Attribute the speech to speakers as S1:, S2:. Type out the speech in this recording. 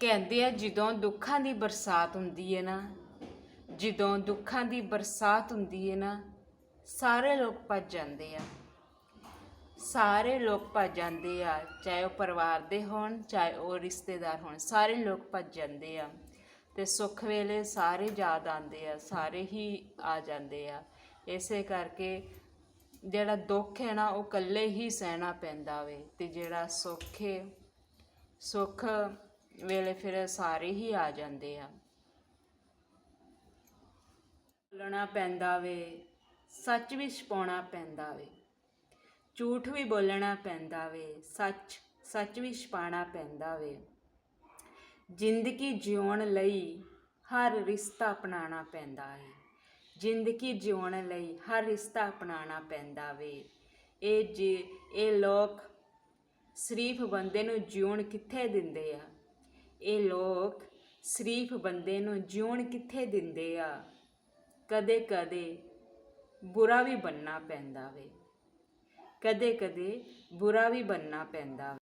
S1: ਕਹਿੰਦੇ ਆ, ਜਦੋਂ ਦੁੱਖਾਂ ਦੀ ਬਰਸਾਤ ਹੁੰਦੀ ਹੈ ਨਾ, ਜਦੋਂ ਦੁੱਖਾਂ ਦੀ ਬਰਸਾਤ ਹੁੰਦੀ ਹੈ ਨਾ, ਸਾਰੇ ਲੋਕ ਭੱਜ ਜਾਂਦੇ ਆ। ਸਾਰੇ ਲੋਕ ਭੱਜ ਜਾਂਦੇ ਆ, ਚਾਹੇ ਉਹ ਪਰਿਵਾਰ ਦੇ ਹੋਣ, ਚਾਹੇ ਉਹ ਰਿਸ਼ਤੇਦਾਰ ਹੋਣ, ਸਾਰੇ ਲੋਕ ਭੱਜ ਜਾਂਦੇ ਆ। ਤੇ ਸੁੱਖ ਵੇਲੇ ਸਾਰੇ ਯਾਦ ਆਉਂਦੇ ਆ, ਸਾਰੇ ਹੀ ਆ ਜਾਂਦੇ ਆ। ਇਸੇ ਕਰਕੇ ਜਿਹੜਾ ਦੁੱਖ ਹੈ ਨਾ, ਉਹ ਇਕੱਲੇ ਹੀ ਸਹਿਣਾ ਪੈਂਦਾ ਵੇ, ਤੇ ਜਿਹੜਾ ਸੁੱਖ ਹੈ ਸੁੱਖ ਵੇਲੇ ਫਿਰ ਸਾਰੇ ਹੀ ਆ ਜਾਂਦੇ ਆ। ਬੋਲਣਾ ਪੈਂਦਾ ਵੇ, ਸੱਚ ਵੀ ਛਪਾਉਣਾ ਪੈਂਦਾ ਵੇ। ਝੂਠ ਵੀ ਬੋਲਣਾ ਪੈਂਦਾ ਵੇ, ਸੱਚ ਸੱਚ ਵੀ ਛਪਾਉਣਾ ਪੈਂਦਾ ਵੇ। ਜ਼ਿੰਦਗੀ ਜਿਉਣ ਲਈ ਹਰ ਰਿਸ਼ਤਾ ਅਪਣਾਉਣਾ ਪੈਂਦਾ ਹੈ ਜ਼ਿੰਦਗੀ ਜਿਉਣ ਲਈ ਹਰ ਰਿਸ਼ਤਾ ਅਪਣਾਉਣਾ ਪੈਂਦਾ ਵੇ। ਇਹ ਜੀ, ਇਹ ਲੋਕ ਸ਼ਰੀਫ ਬੰਦੇ ਨੂੰ ਜਿਉਣ ਕਿੱਥੇ ਦਿੰਦੇ ਆ? ਇਹ ਲੋਕ ਸ਼ਰੀਫ ਬੰਦੇ ਨੂੰ ਜਿਉਣ ਕਿੱਥੇ ਦਿੰਦੇ ਆ? ਕਦੇ ਕਦੇ ਬੁਰਾ ਵੀ ਬੰਨਣਾ ਪੈਂਦਾ ਵੇ। ਕਦੇ ਕਦੇ ਬੁਰਾ ਵੀ ਬੰਨਣਾ ਪੈਂਦਾ